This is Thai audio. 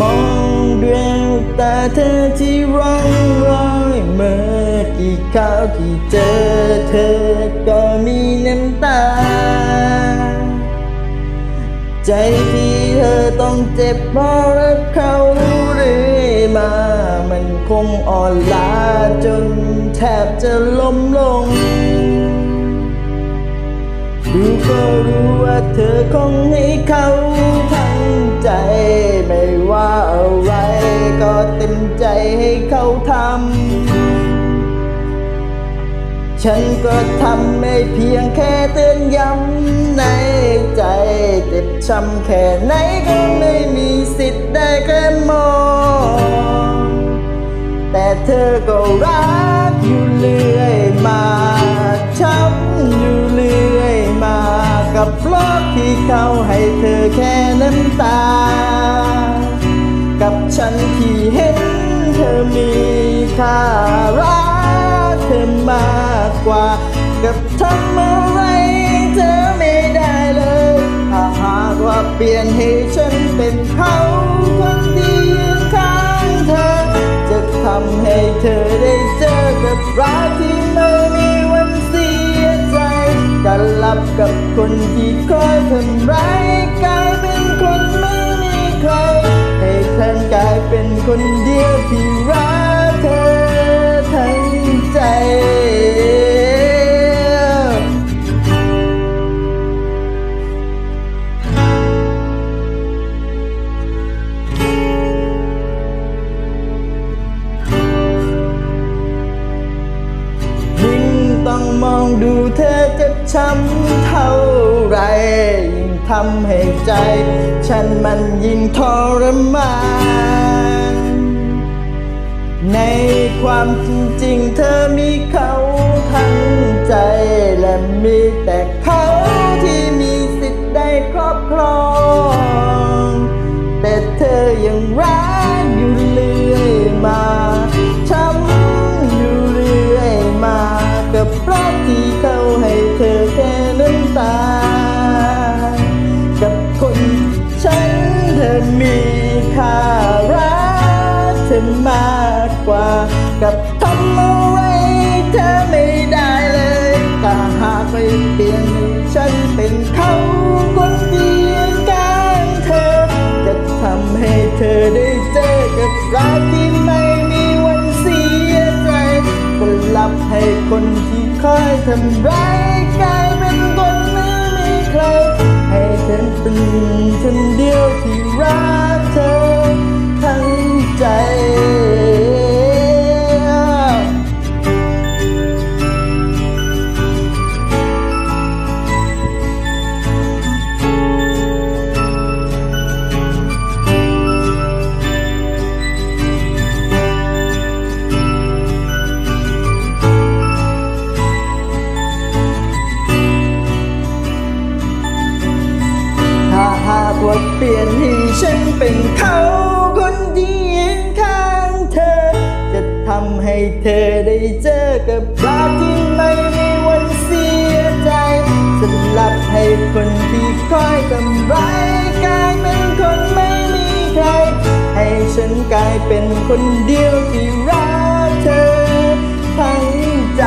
มองเดียวงตาเธอที่ร้องรอยเมื่อกี่คราวที่เจอเธอก็มีน้ำตา ใจที่เธอต้องเจ็บเพราะรักเขาเรื่อยมา มันคงอ่อนล้าจนแทบจะล้มลงดูก็รู้ว่าเธอคงให้เขาทั้งใจไม่ ใจให้เขาทำ ฉันก็ทำไม่เพียงแค่เตือนย้ำในใจเจ็บช้ำแค่ไหนก็ไม่มีสิทธิ์ได้แค่มอง แต่เธอก็รักอยู่เรื่อยมาช้ำอยู่เรื่อยมากับโลกที่เขาให้เธอแค่น้ำตา กับฉันที่เห็น ธอมีค่ารักเธอมากกว่า กับทำอะไรเธอไม่ได้เลยถ้าหากว่าเปลี่ยนให้ฉันเป็นเขาคนที่ยืนข้างเธอ จะทำให้เธอได้เจอกับรักที่ไม่มีวันเสียใจกันลับกับคนที่คอยทำร้ายกลายเป็นคนไม่มีใครให้ฉันกลายเป็นคนเดียวที่ ช้ำเท่าไรยิ่งทำให้ใจ ฉันมันยิ่งทรมาน ในความจริงเธอมีเขาทั้งใจและมีแต่เขาที่มีสิทธิ์ได้ครอบครองับคนฉันเธอมีค่ารักเธอมากกว่ากับทำอะไรเธอไม่ได้เลยถ้าหากไปเปลี่ยนฉันเป็นเขาคนที่ยืนข้างเธอ จะทำให้เธอได้เจอกับรักที่ไม่มีวันเสียใจก็รับให้คนที่คอยทำร้ายกลายเป็นคน เป็นคนดี นกลายเป็นคนเดียวที่รักเธอทั้งใจ